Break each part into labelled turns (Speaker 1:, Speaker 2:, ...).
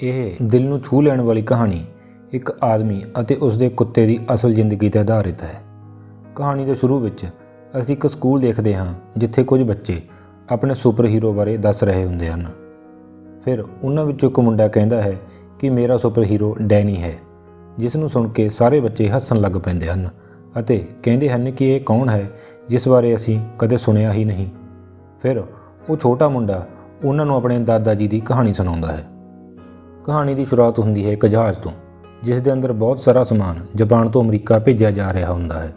Speaker 1: ਇਹ ਦਿਲ ਨੂੰ ਛੂਹ ਲੈਣ ਵਾਲੀ ਕਹਾਣੀ ਇੱਕ ਆਦਮੀ ਅਤੇ ਉਸ ਦੇ ਕੁੱਤੇ ਦੀ ਅਸਲ ਜ਼ਿੰਦਗੀ ਤੇ ਆਧਾਰਿਤ ਹੈ। ਕਹਾਣੀ ਦੇ ਸ਼ੁਰੂ ਵਿੱਚ ਅਸੀਂ ਇੱਕ ਸਕੂਲ ਦੇਖਦੇ ਹਾਂ ਜਿੱਥੇ ਕੁਝ ਬੱਚੇ ਆਪਣੇ ਸੁਪਰ ਹੀਰੋ ਬਾਰੇ ਦੱਸ ਰਹੇ ਹੁੰਦੇ ਹਨ। ਫਿਰ ਉਹਨਾਂ ਵਿੱਚੋਂ ਇੱਕ ਮੁੰਡਾ ਕਹਿੰਦਾ ਹੈ ਕਿ ਮੇਰਾ ਸੁਪਰ ਹੀਰੋ ਡੈਨੀ ਹੈ, ਜਿਸ ਨੂੰ ਸੁਣ ਕੇ ਸਾਰੇ ਬੱਚੇ ਹੱਸਣ ਲੱਗ ਪੈਂਦੇ ਹਨ ਅਤੇ ਕਹਿੰਦੇ ਹਨ ਕਿ ਇਹ ਕੌਣ ਹੈ, ਜਿਸ ਬਾਰੇ ਅਸੀਂ ਕਦੇ ਸੁਣਿਆ ਹੀ ਨਹੀਂ। ਫਿਰ ਉਹ ਛੋਟਾ ਮੁੰਡਾ ਉਹਨਾਂ ਨੂੰ ਆਪਣੇ ਦਾਦਾ ਜੀ ਦੀ ਕਹਾਣੀ ਸੁਣਾਉਂਦਾ ਹੈ। ਕਹਾਣੀ ਦੀ ਸ਼ੁਰੂਆਤ ਹੁੰਦੀ ਹੈ ਇੱਕ ਜਹਾਜ਼ ਤੋਂ, ਜਿਸ ਦੇ ਅੰਦਰ ਬਹੁਤ ਸਾਰਾ ਸਮਾਨ ਜਾਪਾਨ ਤੋਂ ਅਮਰੀਕਾ ਭੇਜਿਆ ਜਾ ਰਿਹਾ ਹੁੰਦਾ ਹੈ।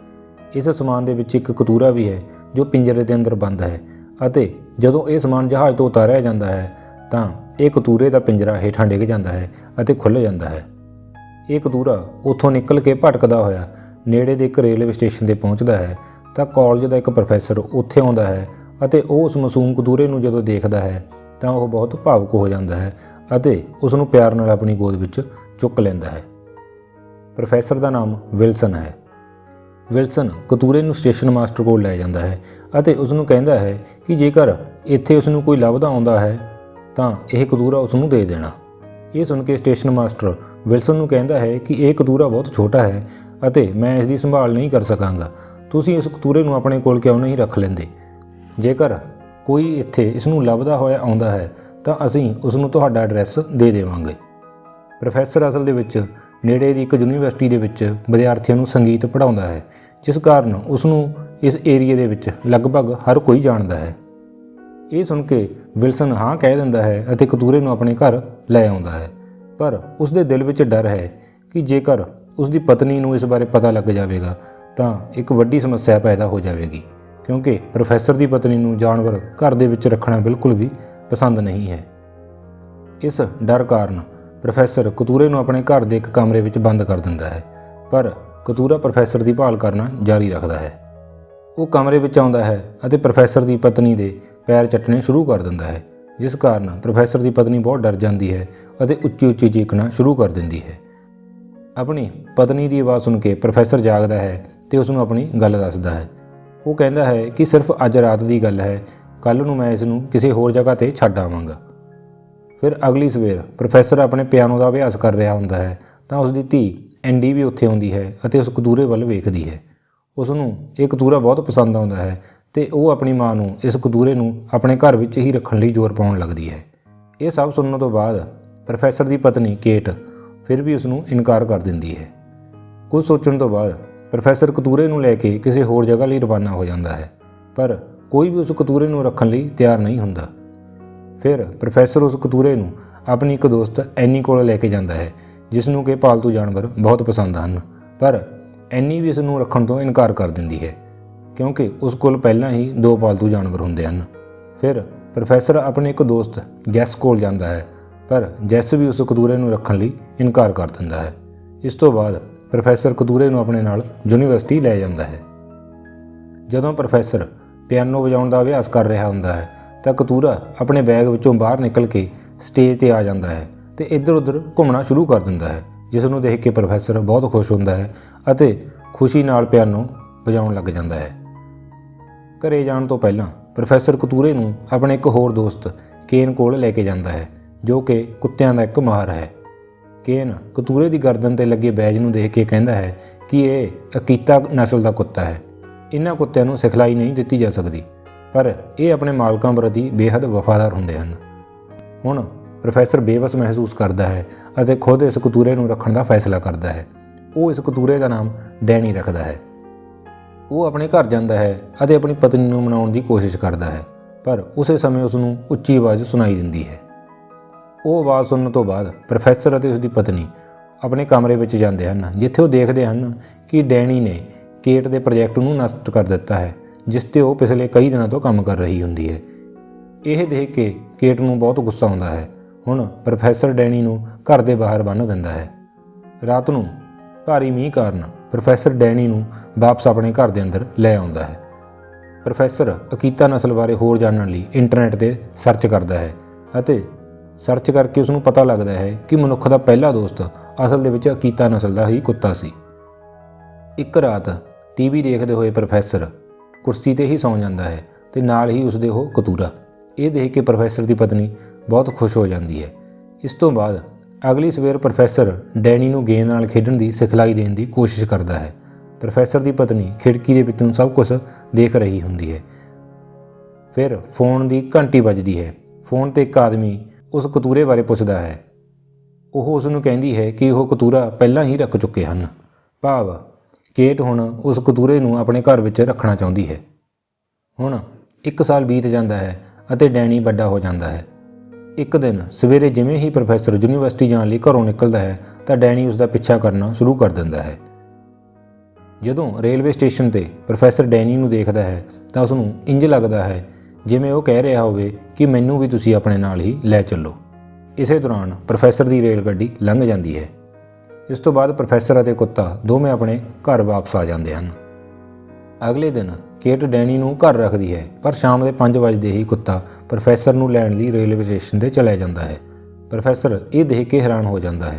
Speaker 1: ਇਸ ਸਮਾਨ ਦੇ ਵਿੱਚ ਇੱਕ ਕਤੂਰਾ ਵੀ ਹੈ, ਜੋ ਪਿੰਜਰੇ ਦੇ ਅੰਦਰ ਬੰਦ ਹੈ ਅਤੇ ਜਦੋਂ ਇਹ ਸਮਾਨ ਜਹਾਜ਼ ਤੋਂ ਉਤਾਰਿਆ ਜਾਂਦਾ ਹੈ, ਤਾਂ ਇਹ ਕਤੂਰੇ ਦਾ ਪਿੰਜਰਾ ਹੇਠਾਂ ਡਿੱਗ ਜਾਂਦਾ ਹੈ ਅਤੇ ਖੁੱਲ੍ਹ ਜਾਂਦਾ ਹੈ। ਇਹ ਕਤੂਰਾ ਉੱਥੋਂ ਨਿਕਲ ਕੇ ਭਟਕਦਾ ਹੋਇਆ ਨੇੜੇ ਦੇ ਇੱਕ ਰੇਲਵੇ ਸਟੇਸ਼ਨ ਤੇ ਪਹੁੰਚਦਾ ਹੈ, ਤਾਂ ਕਾਲਜ ਦਾ ਇੱਕ ਪ੍ਰੋਫੈਸਰ ਉੱਥੇ ਆਉਂਦਾ ਹੈ ਅਤੇ ਉਹ ਉਸ ਮਾਸੂਮ ਕਤੂਰੇ ਨੂੰ ਜਦੋਂ ਦੇਖਦਾ ਹੈ, ਤਾਂ ਉਹ ਬਹੁਤ ਭਾਵੁਕ ਹੋ ਜਾਂਦਾ ਹੈ ਅਤੇ ਉਸ ਨੂੰ ਪਿਆਰ ਨਾਲ ਆਪਣੀ ਗੋਦ ਵਿੱਚ ਚੁੱਕ ਲੈਂਦਾ ਹੈ। ਪ੍ਰੋਫੈਸਰ ਦਾ ਨਾਮ ਵਿਲਸਨ ਹੈ। ਵਿਲਸਨ ਕਤੂਰੇ ਨੂੰ ਸਟੇਸ਼ਨ ਮਾਸਟਰ ਕੋਲ ਲੈ ਜਾਂਦਾ ਹੈ ਅਤੇ ਉਸ ਨੂੰ ਕਹਿੰਦਾ ਹੈ ਕਿ ਜੇਕਰ ਇੱਥੇ ਉਸ ਨੂੰ ਕੋਈ ਲੱਭਦਾ ਆਉਂਦਾ ਹੈ, ਤਾਂ ਇਹ ਕਤੂਰਾ ਉਸ ਨੂੰ ਦੇ ਦੇਣਾ। ਇਹ ਸੁਣ ਕੇ ਸਟੇਸ਼ਨ ਮਾਸਟਰ ਵਿਲਸਨ ਨੂੰ ਕਹਿੰਦਾ ਹੈ ਕਿ ਇਹ ਕਤੂਰਾ ਬਹੁਤ ਛੋਟਾ ਹੈ ਅਤੇ ਮੈਂ ਇਸ ਦੀ ਸੰਭਾਲ ਨਹੀਂ ਕਰ ਸਕਾਂਗਾ। ਤੁਸੀਂ ਇਸ ਕਤੂਰੇ ਨੂੰ ਆਪਣੇ ਕੋਲ ਕਿਉਂ ਨਹੀਂ ਰੱਖ ਲੈਂਦੇ? ਜੇਕਰ ਕੋਈ ਇੱਥੇ ਇਸ ਨੂੰ ਲੱਭਦਾ ਹੋਇਆ ਆਉਂਦਾ ਹੈ ਤਾਂ ਅਸੀਂ ਉਸ ਨੂੰ ਤੁਹਾਡਾ ਐਡਰੈਸ ਦੇ ਦੇਵਾਂਗੇ। ਪ੍ਰੋਫੈਸਰ ਅਸਲ ਦੇ ਵਿੱਚ ਨੇੜੇ ਦੀ ਇੱਕ ਯੂਨੀਵਰਸਿਟੀ ਦੇ ਵਿੱਚ ਵਿਦਿਆਰਥੀਆਂ ਨੂੰ ਸੰਗੀਤ ਪੜ੍ਹਾਉਂਦਾ ਹੈ, ਜਿਸ ਕਾਰਨ ਉਸ ਨੂੰ ਇਸ ਏਰੀਏ ਦੇ ਵਿੱਚ ਲਗਭਗ ਹਰ ਕੋਈ ਜਾਣਦਾ ਹੈ। ਇਹ ਸੁਣ ਕੇ ਵਿਲਸਨ ਹਾਂ ਕਹਿ ਦਿੰਦਾ ਹੈ ਅਤੇ ਕਤੂਰੇ ਨੂੰ ਆਪਣੇ ਘਰ ਲੈ ਆਉਂਦਾ ਹੈ। ਪਰ ਉਸ ਦੇ ਦਿਲ ਵਿੱਚ ਡਰ ਹੈ ਕਿ ਜੇਕਰ ਉਸ ਦੀ ਪਤਨੀ ਨੂੰ ਇਸ ਬਾਰੇ ਪਤਾ ਲੱਗ ਜਾਵੇਗਾ, ਤਾਂ ਇੱਕ ਵੱਡੀ ਸਮੱਸਿਆ ਪੈਦਾ ਹੋ ਜਾਵੇਗੀ, ਕਿਉਂਕਿ ਪ੍ਰੋਫੈਸਰ ਦੀ ਪਤਨੀ ਨੂੰ ਜਾਨਵਰ ਘਰ ਦੇ ਵਿੱਚ ਰੱਖਣਾ ਬਿਲਕੁਲ ਵੀ ਪਸੰਦ ਨਹੀਂ ਹੈ। ਇਸ ਡਰ ਕਾਰਨ ਪ੍ਰੋਫੈਸਰ ਕਤੂਰੇ ਨੂੰ ਆਪਣੇ ਘਰ ਦੇ ਇੱਕ ਕਮਰੇ ਵਿੱਚ ਬੰਦ ਕਰ ਦਿੰਦਾ ਹੈ, ਪਰ ਕਤੂਰਾ ਪ੍ਰੋਫੈਸਰ ਦੀ ਭਾਲ ਕਰਨਾ ਜਾਰੀ ਰੱਖਦਾ ਹੈ। ਉਹ ਕਮਰੇ ਵਿੱਚ ਆਉਂਦਾ ਹੈ ਅਤੇ ਪ੍ਰੋਫੈਸਰ ਦੀ ਪਤਨੀ ਦੇ ਪੈਰ ਚੱਟਣੇ ਸ਼ੁਰੂ ਕਰ ਦਿੰਦਾ ਹੈ, ਜਿਸ ਕਾਰਨ ਪ੍ਰੋਫੈਸਰ ਦੀ ਪਤਨੀ ਬਹੁਤ ਡਰ ਜਾਂਦੀ ਹੈ ਅਤੇ ਉੱਚੀ ਉੱਚੀ ਚੀਕਣਾ ਸ਼ੁਰੂ ਕਰ ਦਿੰਦੀ ਹੈ। ਆਪਣੀ ਪਤਨੀ ਦੀ ਆਵਾਜ਼ ਸੁਣ ਕੇ ਪ੍ਰੋਫੈਸਰ ਜਾਗਦਾ ਹੈ ਤੇ ਉਸ ਨੂੰ ਆਪਣੀ ਗੱਲ ਦੱਸਦਾ ਹੈ। ਉਹ ਕਹਿੰਦਾ ਹੈ ਕਿ ਸਿਰਫ ਅੱਜ ਰਾਤ ਦੀ ਗੱਲ ਹੈ ਕੱਲ ਨੂੰ ਮੈਂ ਇਸ ਨੂੰ ਕਿਸੇ ਹੋਰ ਜਗ੍ਹਾ ਤੇ ਛੱਡ ਆਵਾਂਗਾ। ਫਿਰ ਅਗਲੀ ਸਵੇਰ ਪ੍ਰੋਫੈਸਰ ਆਪਣੇ ਪਿਆਨੋ ਦਾ ਅਭਿਆਸ ਕਰ ਰਿਹਾ ਹੁੰਦਾ ਹੈ, ਤਾਂ ਉਸ ਦੀ ਧੀ ਐਂਡੀ ਵੀ ਉੱਥੇ ਆਉਂਦੀ ਹੈ ਅਤੇ ਉਸ ਕਤੂਰੇ ਵੱਲ ਵੇਖਦੀ ਹੈ। ਉਸ ਨੂੰ ਇਹ ਕਤੂਰਾ ਬਹੁਤ ਪਸੰਦ ਆਉਂਦਾ ਹੈ ਤੇ ਉਹ ਆਪਣੀ ਮਾਂ ਨੂੰ ਇਸ ਕਤੂਰੇ ਨੂੰ ਆਪਣੇ ਘਰ ਵਿੱਚ ਹੀ ਰੱਖਣ ਲਈ ਜ਼ੋਰ ਪਾਉਣ ਲੱਗਦੀ ਹੈ। ਇਹ ਸਭ ਸੁਣਨ ਤੋਂ ਬਾਅਦ ਪ੍ਰੋਫੈਸਰ ਦੀ ਪਤਨੀ ਕੇਟ ਫਿਰ ਵੀ ਉਸ ਨੂੰ ਇਨਕਾਰ ਕਰ ਦਿੰਦੀ ਹੈ। ਕੁਝ ਸੋਚਣ ਤੋਂ ਬਾਅਦ ਪ੍ਰੋਫੈਸਰ ਕਤੂਰੇ ਨੂੰ ਲੈ ਕੇ ਕਿਸੇ ਹੋਰ ਜਗ੍ਹਾ ਲਈ ਰਵਾਨਾ ਹੋ ਜਾਂਦਾ ਹੈ, ਪਰ ਕੋਈ ਵੀ ਉਸ ਕਤੂਰੇ ਨੂੰ ਰੱਖਣ ਲਈ ਤਿਆਰ ਨਹੀਂ ਹੁੰਦਾ। ਫਿਰ ਪ੍ਰੋਫੈਸਰ ਉਸ ਕਤੂਰੇ ਨੂੰ ਆਪਣੀ ਇੱਕ ਦੋਸਤ ਐਨੀ ਕੋਲ ਲੈ ਕੇ ਜਾਂਦਾ ਹੈ ਜਿਸ ਨੂੰ ਕਿ ਪਾਲਤੂ ਜਾਨਵਰ ਬਹੁਤ ਪਸੰਦ ਹਨ। ਪਰ ਐਨੀ ਵੀ ਇਸ ਨੂੰ ਰੱਖਣ ਤੋਂ ਇਨਕਾਰ ਕਰ ਦਿੰਦੀ ਹੈ, ਕਿਉਂਕਿ ਉਸ ਕੋਲ ਪਹਿਲਾਂ ਹੀ ਦੋ ਪਾਲਤੂ ਜਾਨਵਰ ਹੁੰਦੇ ਹਨ। ਫਿਰ ਪ੍ਰੋਫੈਸਰ ਆਪਣੇ ਇੱਕ ਦੋਸਤ ਜੈਸ ਕੋਲ ਜਾਂਦਾ ਹੈ, ਪਰ ਜੈਸ ਵੀ ਉਸ ਕਤੂਰੇ ਨੂੰ ਰੱਖਣ ਲਈ ਇਨਕਾਰ ਕਰ ਦਿੰਦਾ ਹੈ। ਇਸ ਤੋਂ ਬਾਅਦ ਪ੍ਰੋਫੈਸਰ ਕਤੂਰੇ ਨੂੰ ਆਪਣੇ ਨਾਲ ਯੂਨੀਵਰਸਿਟੀ ਲੈ ਜਾਂਦਾ ਹੈ। ਜਦੋਂ ਪ੍ਰੋਫੈਸਰ ਪਿਆਨੋ ਵਜਾਉਣ ਦਾ ਅਭਿਆਸ ਕਰ ਰਿਹਾ ਹੁੰਦਾ ਹੈ ਤਾਂ ਕਤੂਰਾ ਆਪਣੇ ਬੈਗ ਵਿੱਚੋਂ ਬਾਹਰ ਨਿਕਲ ਕੇ ਸਟੇਜ ਤੇ ਆ ਜਾਂਦਾ ਹੈ ਤੇ ਇੱਧਰ-ਉੱਧਰ ਘੁੰਮਣਾ ਸ਼ੁਰੂ ਕਰ ਦਿੰਦਾ ਹੈ ਜਿਸ ਨੂੰ ਦੇਖ ਕੇ ਪ੍ਰੋਫੈਸਰ ਬਹੁਤ ਖੁਸ਼ ਹੁੰਦਾ ਹੈ ਅਤੇ ਖੁਸ਼ੀ ਨਾਲ ਪਿਆਨੋ ਵਜਾਉਣ ਲੱਗ ਜਾਂਦਾ ਹੈ। ਘਰੇ ਜਾਣ ਤੋਂ ਪਹਿਲਾਂ ਪ੍ਰੋਫੈਸਰ ਕਤੂਰੇ ਨੂੰ ਆਪਣੇ ਇੱਕ ਹੋਰ ਦੋਸਤ ਕੇਨ ਕੋਲ ਲੈ ਕੇ ਜਾਂਦਾ ਹੈ, ਜੋ ਕਿ ਕੁੱਤਿਆਂ ਦਾ ਇੱਕ ਮਾਹਰ ਹੈ। ਕੇਨ ਕਤੂਰੇ ਦੀ ਗਰਦਨ ਤੇ ਲੱਗੇ ਬੈਜ ਨੂੰ ਦੇਖ ਕੇ ਕਹਿੰਦਾ ਹੈ ਕਿ ਇਹ ਅਕੀਤਾ ਨਸਲ ਦਾ ਕੁੱਤਾ ਹੈ। ਇਹਨਾਂ ਕੁੱਤਿਆਂ ਨੂੰ ਸਿਖਲਾਈ ਨਹੀਂ ਦਿੱਤੀ ਜਾ ਸਕਦੀ, ਪਰ ਇਹ ਆਪਣੇ ਮਾਲਕਾਂ ਪ੍ਰਤੀ ਬੇਹੱਦ ਵਫਾਦਾਰ ਹੁੰਦੇ ਹਨ। ਹੁਣ ਪ੍ਰੋਫੈਸਰ ਬੇਵਸ ਮਹਿਸੂਸ ਕਰਦਾ ਹੈ ਅਤੇ ਖੁਦ ਇਸ ਕਤੂਰੇ ਨੂੰ ਰੱਖਣ ਦਾ ਫੈਸਲਾ ਕਰਦਾ ਹੈ। ਉਹ ਇਸ ਕਤੂਰੇ ਦਾ ਨਾਮ ਡੈਨੀ ਰੱਖਦਾ ਹੈ। ਉਹ ਆਪਣੇ ਘਰ ਜਾਂਦਾ ਹੈ ਅਤੇ ਆਪਣੀ ਪਤਨੀ ਨੂੰ ਮਨਾਉਣ ਦੀ ਕੋਸ਼ਿਸ਼ ਕਰਦਾ ਹੈ, ਪਰ ਉਸੇ ਸਮੇਂ ਉਸ ਨੂੰ ਉੱਚੀ ਆਵਾਜ਼ ਸੁਣਾਈ ਦਿੰਦੀ ਹੈ। ਉਹ ਆਵਾਜ਼ ਸੁਣਨ ਤੋਂ ਬਾਅਦ ਪ੍ਰੋਫੈਸਰ ਅਤੇ ਉਸ ਦੀ ਪਤਨੀ ਆਪਣੇ ਕਮਰੇ ਵਿੱਚ ਜਾਂਦੇ ਹਨ, ਜਿੱਥੇ ਉਹ ਦੇਖਦੇ ਹਨ ਕਿ ਡੈਨੀ ਨੇ ਕੇਟ ਦੇ ਪ੍ਰੋਜੈਕਟ ਨੂੰ ਨਸ਼ਟ ਕਰ ਦਿੱਤਾ ਹੈ, ਜਿਸ ਤੇ ਉਹ ਪਿਛਲੇ ਕਈ ਦਿਨਾਂ ਤੋਂ ਕੰਮ ਕਰ ਰਹੀ ਹੁੰਦੀ ਹੈ। ਇਹ ਦੇਖ ਕੇ ਕੇਟ ਨੂੰ ਬਹੁਤ ਗੁੱਸਾ ਆਉਂਦਾ ਹੈ। ਹੁਣ ਪ੍ਰੋਫੈਸਰ ਡੈਨੀ ਨੂੰ ਘਰ ਦੇ ਬਾਹਰ ਬੰਨ੍ਹ ਦਿੰਦਾ ਹੈ। ਰਾਤ ਨੂੰ ਭਾਰੀ ਮੀਂਹ ਕਾਰਨ ਪ੍ਰੋਫੈਸਰ ਡੈਨੀ ਨੂੰ ਵਾਪਸ ਆਪਣੇ ਘਰ ਦੇ ਅੰਦਰ ਲੈ ਆਉਂਦਾ ਹੈ। ਪ੍ਰੋਫੈਸਰ ਅਕੀਤਾ ਨਸਲ ਬਾਰੇ ਹੋਰ ਜਾਣਨ ਲਈ ਇੰਟਰਨੈਟ ਤੇ ਸਰਚ ਕਰਦਾ ਹੈ ਅਤੇ ਸਰਚ ਕਰਕੇ ਉਸ ਨੂੰ ਪਤਾ ਲੱਗਦਾ ਹੈ ਕਿ ਮਨੁੱਖ ਦਾ ਪਹਿਲਾ ਦੋਸਤ ਅਸਲ ਦੇ ਵਿੱਚ ਅਕੀਤਾ ਨਸਲ ਦਾ ਹੀ ਕੁੱਤਾ ਸੀ। ਇੱਕ ਰਾਤ ਟੀਵੀ ਦੇਖਦੇ ਹੋਏ ਪ੍ਰੋਫੈਸਰ ਕੁਰਸੀ ਤੇ ਹੀ ਸੌਂ ਜਾਂਦਾ ਹੈ ਤੇ ਨਾਲ ਹੀ ਉਸਦੇ ਉਹ ਕਤੂਰਾ। ਇਹ ਦੇਖ ਕੇ ਪ੍ਰੋਫੈਸਰ ਦੀ ਪਤਨੀ ਬਹੁਤ ਖੁਸ਼ ਹੋ ਜਾਂਦੀ ਹੈ। ਇਸ ਤੋਂ ਬਾਅਦ ਅਗਲੀ ਸਵੇਰ ਪ੍ਰੋਫੈਸਰ ਡੈਨੀ ਨੂੰ ਗੇਂਦ ਨਾਲ ਖੇਡਣ ਦੀ ਸਿਖਲਾਈ ਦੇਣ ਦੀ ਕੋਸ਼ਿਸ਼ ਕਰਦਾ ਹੈ। ਪ੍ਰੋਫੈਸਰ ਦੀ ਪਤਨੀ ਖਿੜਕੀ ਦੇ ਵਿੱਚੋਂ ਸਭ ਕੁਝ ਦੇਖ ਰਹੀ ਹੁੰਦੀ ਹੈ। ਫਿਰ ਫੋਨ ਦੀ ਘੰਟੀ ਵੱਜਦੀ ਹੈ। ਫੋਨ ਤੇ ਇੱਕ ਆਦਮੀ ਉਸ ਕਤੂਰੇ ਬਾਰੇ ਪੁੱਛਦਾ ਹੈ। ਉਹ ਉਸ ਨੂੰ ਕਹਿੰਦੀ ਹੈ ਕਿ ਉਹ ਕਤੂਰਾ ਪਹਿਲਾਂ ਹੀ ਰੱਖ ਚੁੱਕੇ ਹਨ। ਭਾਵ ਕੇਟ ਹੁਣ ਉਸ ਕਤੂਰੇ ਨੂੰ ਆਪਣੇ ਘਰ ਵਿੱਚ ਰੱਖਣਾ ਚਾਹੁੰਦੀ ਹੈ। ਹੁਣ ਇੱਕ ਸਾਲ ਬੀਤ ਜਾਂਦਾ ਹੈ ਅਤੇ ਡੈਨੀ ਵੱਡਾ ਹੋ ਜਾਂਦਾ ਹੈ। ਇੱਕ ਦਿਨ ਸਵੇਰੇ ਜਿਵੇਂ ਹੀ ਪ੍ਰੋਫੈਸਰ ਯੂਨੀਵਰਸਿਟੀ ਜਾਣ ਲਈ ਘਰੋਂ ਨਿਕਲਦਾ ਹੈ, ਤਾਂ ਡੈਨੀ ਉਸ ਦਾ ਪਿੱਛਾ ਕਰਨਾ ਸ਼ੁਰੂ ਕਰ ਦਿੰਦਾ ਹੈ। ਜਦੋਂ ਰੇਲਵੇ ਸਟੇਸ਼ਨ ਤੇ ਪ੍ਰੋਫੈਸਰ ਡੈਨੀ ਨੂੰ ਦੇਖਦਾ ਹੈ, ਤਾਂ ਉਸ ਨੂੰ ਇੰਜ ਲੱਗਦਾ ਹੈ, ਜਿਵੇਂ ਉਹ ਕਹਿ ਰਿਹਾ ਹੋਵੇ ਕਿ ਮੈਨੂੰ ਵੀ ਤੁਸੀਂ ਆਪਣੇ ਨਾਲ ਹੀ ਲੈ ਚੱਲੋ। ਇਸੇ ਦੌਰਾਨ ਪ੍ਰੋਫੈਸਰ ਦੀ ਰੇਲ ਗੱਡੀ ਲੰਘ ਜਾਂਦੀ ਹੈ। ਇਸ ਤੋਂ ਬਾਅਦ ਪ੍ਰੋਫੈਸਰ ਅਤੇ ਕੁੱਤਾ ਦੋਵੇਂ ਆਪਣੇ ਘਰ ਵਾਪਸ ਆ ਜਾਂਦੇ ਹਨ। ਅਗਲੇ ਦਿਨ ਕੇਟ ਡੈਨੀ ਨੂੰ ਘਰ ਰੱਖਦੀ ਹੈ, ਪਰ ਸ਼ਾਮ ਦੇ 5 ਵਜੇ ਹੀ ਕੁੱਤਾ ਪ੍ਰੋਫੈਸਰ ਨੂੰ ਲੈਣ ਲਈ ਰੇਲਵੇ ਸਟੇਸ਼ਨ ਤੇ ਚਲਾ ਜਾਂਦਾ ਹੈ। ਪ੍ਰੋਫੈਸਰ ਇਹ ਦੇਖ ਕੇ ਹੈਰਾਨ ਹੋ ਜਾਂਦਾ ਹੈ।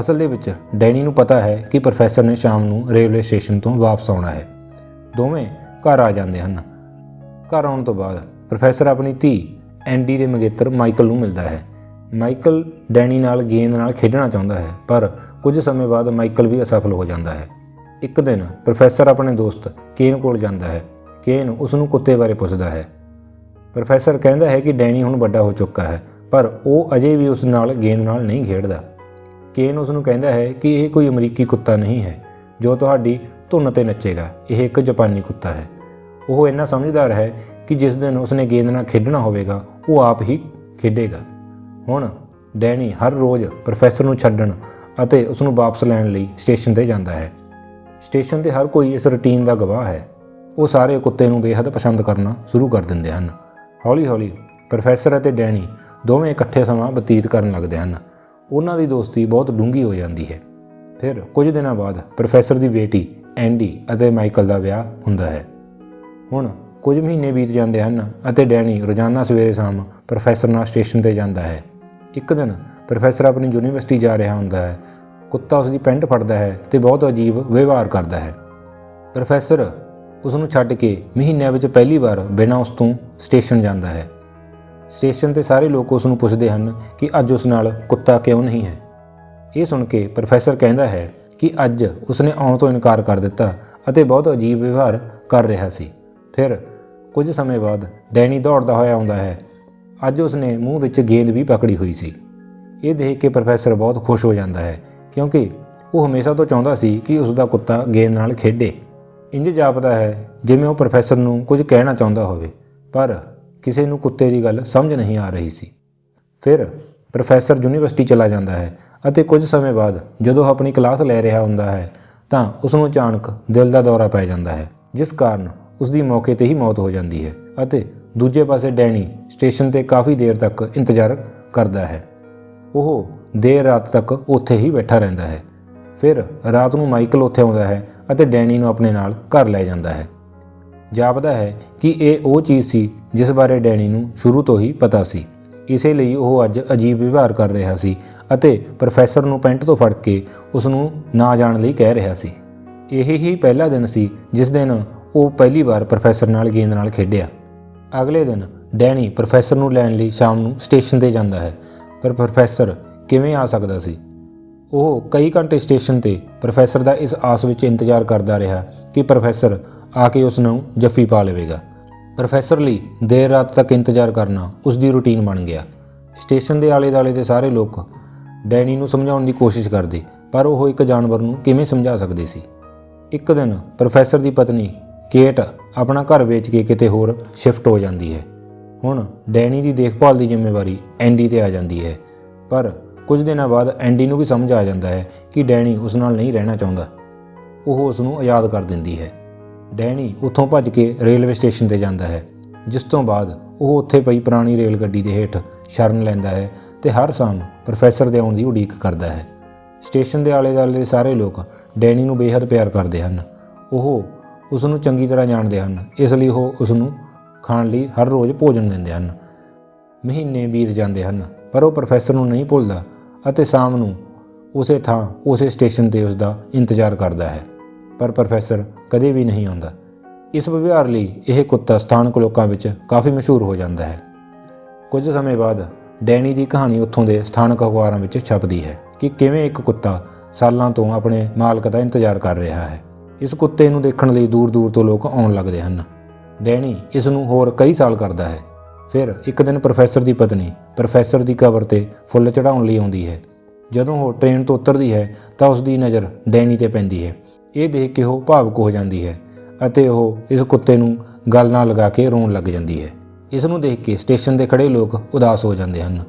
Speaker 1: ਅਸਲ ਦੇ ਵਿੱਚ ਡੈਨੀ ਨੂੰ ਪਤਾ ਹੈ ਕਿ ਪ੍ਰੋਫੈਸਰ ਨੇ ਸ਼ਾਮ ਨੂੰ ਰੇਲਵੇ ਸਟੇਸ਼ਨ ਤੋਂ ਵਾਪਸ ਆਉਣਾ ਹੈ। ਦੋਵੇਂ ਘਰ ਆ ਜਾਂਦੇ ਹਨ। ਘਰ ਆਉਣ ਤੋਂ ਬਾਅਦ ਪ੍ਰੋਫੈਸਰ ਆਪਣੀ ਧੀ ਐਂਡੀ ਦੇ ਮੰਗੇਤਰ ਮਾਈਕਲ ਨੂੰ ਮਿਲਦਾ ਹੈ। ਮਾਈਕਲ ਡੈਨੀ ਨਾਲ ਗੇਂਦ ਨਾਲ ਖੇਡਣਾ ਚਾਹੁੰਦਾ ਹੈ, ਪਰ ਕੁਝ ਸਮੇਂ ਬਾਅਦ ਮਾਈਕਲ ਵੀ ਅਸਫਲ ਹੋ ਜਾਂਦਾ ਹੈ। ਇੱਕ ਦਿਨ ਪ੍ਰੋਫੈਸਰ ਆਪਣੇ ਦੋਸਤ ਕੇਨ ਕੋਲ ਜਾਂਦਾ ਹੈ। ਕੇਨ ਉਸ ਨੂੰ ਕੁੱਤੇ ਬਾਰੇ ਪੁੱਛਦਾ ਹੈ। ਪ੍ਰੋਫੈਸਰ ਕਹਿੰਦਾ ਹੈ ਕਿ ਡੈਨੀ ਹੁਣ ਵੱਡਾ ਹੋ ਚੁੱਕਾ ਹੈ, ਪਰ ਉਹ ਅਜੇ ਵੀ ਉਸ ਨਾਲ ਗੇਂਦ ਨਾਲ ਨਹੀਂ ਖੇਡਦਾ। ਕੇਨ ਉਸ ਨੂੰ ਕਹਿੰਦਾ ਹੈ ਕਿ ਇਹ ਕੋਈ ਅਮਰੀਕੀ ਕੁੱਤਾ ਨਹੀਂ ਹੈ, ਜੋ ਤੁਹਾਡੀ ਧੁਨ ਤੇ ਨੱਚੇਗਾ। ਇਹ ਇੱਕ ਜਾਪਾਨੀ ਕੁੱਤਾ ਹੈ। ਉਹ ਇੰਨਾ ਸਮਝਦਾਰ ਹੈ ਕਿ ਜਿਸ ਦਿਨ ਉਸਨੇ ਗੇਂਦ ਨਾਲ ਖੇਡਣਾ ਹੋਵੇਗਾ, ਉਹ ਆਪ ਹੀ ਖੇਡੇਗਾ। ਹੁਣ ਡੈਨੀ ਹਰ ਰੋਜ਼ ਪ੍ਰੋਫੈਸਰ ਨੂੰ ਛੱਡਣ ਅਤੇ ਉਸ ਨੂੰ ਵਾਪਸ ਲੈਣ ਲਈ ਸਟੇਸ਼ਨ ਤੇ ਜਾਂਦਾ ਹੈ। ਸਟੇਸ਼ਨ ਤੇ ਹਰ ਕੋਈ ਇਸ ਰੁਟੀਨ ਦਾ ਗਵਾਹ ਹੈ। ਉਹ ਸਾਰੇ ਕੁੱਤੇ ਨੂੰ ਬੇਹੱਦ ਪਸੰਦ ਕਰਨਾ ਸ਼ੁਰੂ ਕਰ ਦਿੰਦੇ ਹਨ। ਹੌਲੀ-ਹੌਲੀ ਪ੍ਰੋਫੈਸਰ ਅਤੇ ਡੈਨੀ ਦੋਵੇਂ ਇਕੱਠੇ ਸਮਾਂ ਬਤੀਤ ਕਰਨ ਲੱਗਦੇ ਹਨ। ਉਹਨਾਂ ਦੀ ਦੋਸਤੀ ਬਹੁਤ ਡੂੰਘੀ ਹੋ ਜਾਂਦੀ ਹੈ। ਫਿਰ ਕੁਝ ਦਿਨਾਂ ਬਾਅਦ ਪ੍ਰੋਫੈਸਰ ਦੀ ਬੇਟੀ ਐਂਡੀ ਅਤੇ ਮਾਈਕਲ ਦਾ ਵਿਆਹ ਹੁੰਦਾ ਹੈ। ਹੁਣ ਕੁਝ ਮਹੀਨੇ ਬੀਤ ਜਾਂਦੇ ਹਨ ਅਤੇ ਡੈਨੀ ਰੋਜ਼ਾਨਾ ਸਵੇਰੇ ਸ਼ਾਮ ਪ੍ਰੋਫੈਸਰ ਨਾਲ ਸਟੇਸ਼ਨ ਤੇ ਜਾਂਦਾ ਹੈ। ਇੱਕ ਦਿਨ ਪ੍ਰੋਫੈਸਰ ਆਪਣੀ ਯੂਨੀਵਰਸਿਟੀ ਜਾ ਰਿਹਾ ਹੁੰਦਾ ਹੈ। ਕੁੱਤਾ ਉਸ ਦੀ ਪੈਂਟ ਫੜਦਾ ਹੈ ਤੇ ਬਹੁਤ ਅਜੀਬ ਵਿਵਹਾਰ ਕਰਦਾ ਹੈ। ਪ੍ਰੋਫੈਸਰ ਉਸ ਨੂੰ ਛੱਡ ਕੇ ਮਹੀਨਿਆਂ ਵਿੱਚ ਪਹਿਲੀ ਵਾਰ ਬਿਨਾਂ ਉਸ ਤੋਂ ਸਟੇਸ਼ਨ ਜਾਂਦਾ ਹੈ। ਸਟੇਸ਼ਨ ਤੇ ਸਾਰੇ ਲੋਕ ਉਸ ਨੂੰ ਪੁੱਛਦੇ ਹਨ ਕਿ ਅੱਜ ਉਸ ਨਾਲ ਕੁੱਤਾ ਕਿਉਂ ਨਹੀਂ ਹੈ। ਇਹ ਸੁਣ ਕੇ ਪ੍ਰੋਫੈਸਰ ਕਹਿੰਦਾ ਹੈ ਕਿ ਅੱਜ ਉਸਨੇ ਆਉਣ ਤੋਂ ਇਨਕਾਰ ਕਰ ਦਿੱਤਾ ਅਤੇ ਬਹੁਤ ਅਜੀਬ ਵਿਵਹਾਰ ਕਰ ਰਿਹਾ ਸੀ। ਫਿਰ ਕੁਝ ਸਮੇਂ ਬਾਅਦ ਡੈਨੀ ਦੌੜਦਾ ਹੋਇਆ ਆਉਂਦਾ ਹੈ ਅੱਜ ਉਸਨੇ ਮੂੰਹ ਵਿੱਚ ਗੇਂਦ ਵੀ ਪਕੜੀ ਹੋਈ ਸੀ। ਇਹ ਦੇਖ ਕੇ ਪ੍ਰੋਫੈਸਰ ਬਹੁਤ ਖੁਸ਼ ਹੋ ਜਾਂਦਾ ਹੈ, ਕਿਉਂਕਿ ਉਹ ਹਮੇਸ਼ਾ ਤੋਂ ਚਾਹੁੰਦਾ ਸੀ ਕਿ ਉਸ ਦਾ ਕੁੱਤਾ ਗੇਂਦ ਨਾਲ ਖੇਡੇ। ਇੰਜ ਜਾਪਦਾ ਹੈ, ਜਿਵੇਂ ਉਹ ਪ੍ਰੋਫੈਸਰ ਨੂੰ ਕੁਝ ਕਹਿਣਾ ਚਾਹੁੰਦਾ ਹੋਵੇ, ਪਰ ਕਿਸੇ ਨੂੰ ਕੁੱਤੇ ਦੀ ਗੱਲ ਸਮਝ ਨਹੀਂ ਆ ਰਹੀ ਸੀ। ਫਿਰ ਪ੍ਰੋਫੈਸਰ ਯੂਨੀਵਰਸਿਟੀ ਚਲਾ ਜਾਂਦਾ ਹੈ ਅਤੇ ਕੁਝ ਸਮੇਂ ਬਾਅਦ ਜਦੋਂ ਉਹ ਆਪਣੀ ਕਲਾਸ ਲੈ ਰਿਹਾ ਹੁੰਦਾ ਹੈ, ਤਾਂ ਉਸ ਨੂੰ ਅਚਾਨਕ ਦਿਲ ਦਾ ਦੌਰਾ ਪੈ ਜਾਂਦਾ ਹੈ, ਜਿਸ ਕਾਰਨ ਉਸ ਦੀ ਮੌਕੇ ਤੇ ਹੀ ਮੌਤ ਹੋ ਜਾਂਦੀ ਹੈ ਅਤੇ ਦੂਜੇ ਪਾਸੇ ਡੈਨੀ ਸਟੇਸ਼ਨ ਤੇ ਕਾਫੀ ਦੇਰ ਤੱਕ ਇੰਤਜ਼ਾਰ ਕਰਦਾ ਹੈ। ਉਹ ਦੇਰ ਰਾਤ ਤੱਕ ਉੱਥੇ ਹੀ ਬੈਠਾ ਰਹਿੰਦਾ ਹੈ। ਫਿਰ ਰਾਤ ਨੂੰ ਮਾਈਕਲ ਉੱਥੇ ਆਉਂਦਾ ਹੈ ਅਤੇ ਡੈਨੀ ਨੂੰ ਆਪਣੇ ਨਾਲ ਘਰ ਲੈ ਜਾਂਦਾ ਹੈ। ਜਾਪਦਾ ਹੈ ਕਿ ਇਹ ਉਹ ਚੀਜ਼ ਸੀ ਜਿਸ ਬਾਰੇ ਡੈਨੀ ਨੂੰ ਸ਼ੁਰੂ ਤੋਂ ਹੀ ਪਤਾ ਸੀ। ਇਸੇ ਲਈ ਉਹ ਅੱਜ ਅਜੀਬ ਵਿਵਹਾਰ ਕਰ ਰਿਹਾ ਸੀ ਅਤੇ ਪ੍ਰੋਫੈਸਰ ਨੂੰ ਪੈਂਟ ਤੋਂ ਫੜ ਕੇ ਉਸ ਨੂੰ ਨਾ ਜਾਣ ਲਈ ਕਹਿ ਰਿਹਾ ਸੀ। ਇਹ ਹੀ ਪਹਿਲਾ ਦਿਨ ਸੀ ਜਿਸ ਦਿਨ ਉਹ ਪਹਿਲੀ ਵਾਰ ਪ੍ਰੋਫੈਸਰ ਨਾਲ ਗੇਂਦ ਨਾਲ ਖੇਡਿਆ। ਅਗਲੇ ਦਿਨ ਡੈਨੀ ਪ੍ਰੋਫੈਸਰ ਨੂੰ ਲੈਣ ਲਈ ਸ਼ਾਮ ਨੂੰ ਸਟੇਸ਼ਨ ਤੇ ਜਾਂਦਾ ਹੈ। ਪਰ ਪ੍ਰੋਫੈਸਰ ਕਿਵੇਂ ਆ ਸਕਦਾ ਸੀ? ਉਹ ਕਈ ਘੰਟੇ ਸਟੇਸ਼ਨ ਤੇ ਪ੍ਰੋਫੈਸਰ ਦਾ ਇਸ ਆਸ ਵਿੱਚ ਇੰਤਜ਼ਾਰ ਕਰਦਾ ਰਿਹਾ ਕਿ ਪ੍ਰੋਫੈਸਰ ਆ ਕੇ ਉਸ ਨੂੰ ਜੱਫੀ ਪਾ ਲਵੇਗਾ। ਪ੍ਰੋਫੈਸਰ ਲਈ ਦੇਰ ਰਾਤ ਤੱਕ ਇੰਤਜ਼ਾਰ ਕਰਨਾ ਉਸ ਦੀ ਰੁਟੀਨ ਬਣ ਗਿਆ। ਸਟੇਸ਼ਨ ਦੇ ਆਲੇ-ਦਾਲੇ ਦੇ ਸਾਰੇ ਲੋਕ ਡੈਨੀ ਨੂੰ ਸਮਝਾਉਣ ਦੀ ਕੋਸ਼ਿਸ਼ ਕਰਦੇ, ਪਰ ਉਹ ਇੱਕ ਜਾਨਵਰ ਨੂੰ ਕਿਵੇਂ ਸਮਝਾ ਸਕਦੇ ਸੀ? ਇੱਕ ਦਿਨ ਪ੍ਰੋਫੈਸਰ ਦੀ ਪਤਨੀ ਕੇਟ ਆਪਣਾ ਘਰ ਵੇਚ ਕੇ ਕਿਤੇ ਹੋਰ ਸ਼ਿਫਟ ਹੋ ਜਾਂਦੀ ਹੈ। ਹੁਣ ਡੈਨੀ ਦੀ ਦੇਖਭਾਲ ਦੀ ਜ਼ਿੰਮੇਵਾਰੀ ਐਂਡੀ ਤੇ ਆ ਜਾਂਦੀ ਹੈ। ਪਰ ਕੁਝ ਦਿਨਾਂ ਬਾਅਦ ਐਂਡੀ ਨੂੰ ਵੀ ਸਮਝ ਆ ਜਾਂਦਾ ਹੈ ਕਿ ਡੈਨੀ ਉਸ ਨਾਲ ਨਹੀਂ ਰਹਿਣਾ ਚਾਹੁੰਦਾ। ਉਹ ਉਸ ਨੂੰ ਆਜ਼ਾਦ ਕਰ ਦਿੰਦੀ ਹੈ। ਡੈਨੀ ਉੱਥੋਂ ਭੱਜ ਕੇ ਰੇਲਵੇ ਸਟੇਸ਼ਨ ਤੇ ਜਾਂਦਾ ਹੈ, ਜਿਸ ਤੋਂ ਬਾਅਦ ਉਹ ਉੱਥੇ ਪਈ ਪੁਰਾਣੀ ਰੇਲ ਗੱਡੀ ਦੇ ਹੇਠ ਸ਼ਰਨ ਲੈਂਦਾ ਹੈ ਤੇ ਹਰ ਸ਼ਾਮ ਪ੍ਰੋਫੈਸਰ ਦੇ ਆਉਣ ਦੀ ਉਡੀਕ ਕਰਦਾ ਹੈ। ਸਟੇਸ਼ਨ ਦੇ ਆਲੇ-ਦੁਆਲੇ ਦੇ ਸਾਰੇ ਲੋਕ ਡੈਨੀ ਨੂੰ ਬੇहद ਪਿਆਰ ਕਰਦੇ ਹਨ। ਉਹ ਉਸ ਨੂੰ ਚੰਗੀ ਤਰ੍ਹਾਂ ਜਾਣਦੇ ਹਨ। ਇਸ ਲਈ ਉਹ ਉਸ ਨੂੰ ਖਾਣ ਲਈ ਹਰ ਰੋਜ਼ ਭੋਜਨ ਦਿੰਦੇ ਹਨ। ਮਹੀਨੇ ਬੀਤ ਜਾਂਦੇ ਹਨ, ਪਰ ਉਹ ਪ੍ਰੋਫੈਸਰ ਨੂੰ ਨਹੀਂ ਭੁੱਲਦਾ ਅਤੇ ਸ਼ਾਮ ਨੂੰ ਉਸੇ ਥਾਂ, ਉਸੇ ਸਟੇਸ਼ਨ ਤੇ ਉਸ ਦਾ ਇੰਤਜ਼ਾਰ ਕਰਦਾ ਹੈ। ਪਰ ਪ੍ਰੋਫੈਸਰ ਕਦੇ ਵੀ ਨਹੀਂ ਆਉਂਦਾ। ਇਸ ਵਿਵਹਾਰ ਲਈ ਇਹ ਕੁੱਤਾ ਸਥਾਨਕ ਲੋਕਾਂ ਵਿੱਚ ਕਾਫੀ ਮਸ਼ਹੂਰ ਹੋ ਜਾਂਦਾ ਹੈ। ਕੁਝ ਸਮੇਂ ਬਾਅਦ ਡੈਨੀ ਦੀ ਕਹਾਣੀ ਉੱਥੋਂ ਦੇ ਸਥਾਨਕ ਅਖਬਾਰਾਂ ਵਿੱਚ ਛਪਦੀ ਹੈ ਕਿ ਕਿਵੇਂ ਇੱਕ ਕੁੱਤਾ ਸਾਲਾਂ ਤੋਂ ਆਪਣੇ ਮਾਲਕ ਦਾ ਇੰਤਜ਼ਾਰ ਕਰ ਰਿਹਾ ਹੈ। ਇਸ ਕੁੱਤੇ ਨੂੰ ਦੇਖਣ ਲਈ ਦੂਰ-ਦੂਰ ਤੋਂ ਲੋਕ ਆਉਣ ਲੱਗਦੇ ਹਨ। ਡੈਣੀ ਇਸ ਨੂੰ ਹੋਰ ਕਈ ਸਾਲ ਕਰਦਾ ਹੈ। ਫਿਰ ਇੱਕ ਦਿਨ ਪ੍ਰੋਫੈਸਰ ਦੀ ਪਤਨੀ ਪ੍ਰੋਫੈਸਰ ਦੀ ਕਬਰ ਤੇ ਫੁੱਲ ਚੜਾਉਣ ਲਈ ਆਉਂਦੀ ਹੈ। ਜਦੋਂ ਉਹ ਟ੍ਰੇਨ ਤੋਂ ਉਤਰਦੀ ਹੈ ਤਾਂ ਉਸ ਦੀ ਨਜ਼ਰ ਡੈਣੀ ਤੇ ਪੈਂਦੀ ਹੈ। ਇਹ ਦੇਖ ਕੇ ਉਹ ਭਾਵੁਕ ਹੋ ਜਾਂਦੀ ਹੈ ਅਤੇ ਉਹ ਇਸ ਕੁੱਤੇ ਨੂੰ ਗਲ ਨਾਲ ਲਗਾ ਕੇ ਰੋਣ ਲੱਗ ਜਾਂਦੀ ਹੈ। ਇਸ ਨੂੰ ਦੇਖ ਕੇ ਸਟੇਸ਼ਨ ਦੇ ਖੜੇ ਲੋਕ ਉਦਾਸ ਹੋ ਜਾਂਦੇ ਹਨ।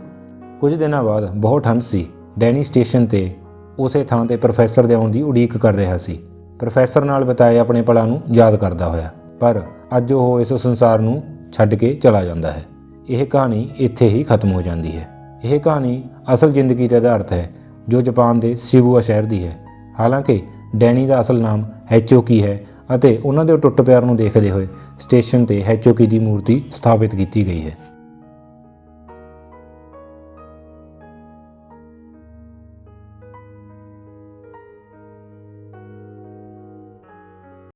Speaker 1: ਕੁਝ ਦਿਨਾਂ ਬਾਅਦ ਬਹੁਤ ਠੰਡ ਸੀ। ਡੈਨੀ ਸਟੇਸ਼ਨ ਤੇ ਉਸੇ ਥਾਂ ਤੇ ਪ੍ਰੋਫੈਸਰ ਦੇ ਆਉਣ ਦੀ ਉਡੀਕ ਕਰ ਰਿਹਾ ਸੀ। ਪ੍ਰੋਫੈਸਰ ਨਾਲ ਬਿਤਾਏ ਆਪਣੇ ਪਲਾਂ ਨੂੰ ਯਾਦ ਕਰਦਾ ਹੋਇਆ, ਪਰ ਅੱਜ ਉਹ ਇਸ ਸੰਸਾਰ ਨੂੰ ਛੱਡ ਕੇ ਚਲਾ ਜਾਂਦਾ ਹੈ। ਇਹ ਕਹਾਣੀ ਇੱਥੇ ਹੀ ਖਤਮ ਹੋ ਜਾਂਦੀ ਹੈ। ਇਹ ਕਹਾਣੀ ਅਸਲ ਜ਼ਿੰਦਗੀ ਤੇ ਆਧਾਰਿਤ ਹੈ, ਜੋ ਜਾਪਾਨ ਦੇ ਸ਼ਿਬੂਆ ਸ਼ਹਿਰ ਦੀ ਹੈ। ਹਾਲਾਂਕਿ ਡੈਨੀ ਦਾ ਅਸਲ ਨਾਮ ਹੈਚੋਕੀ ਹੈ ਅਤੇ ਉਹਨਾਂ ਦੇ ਟੁੱਟ ਪਿਆਰ ਨੂੰ ਦੇਖਦੇ ਹੋਏ ਸਟੇਸ਼ਨ ਤੇ ਹੈਚੋਕੀ ਦੀ ਮੂਰਤੀ ਸਥਾਪਿਤ ਕੀਤੀ ਗਈ ਹੈ।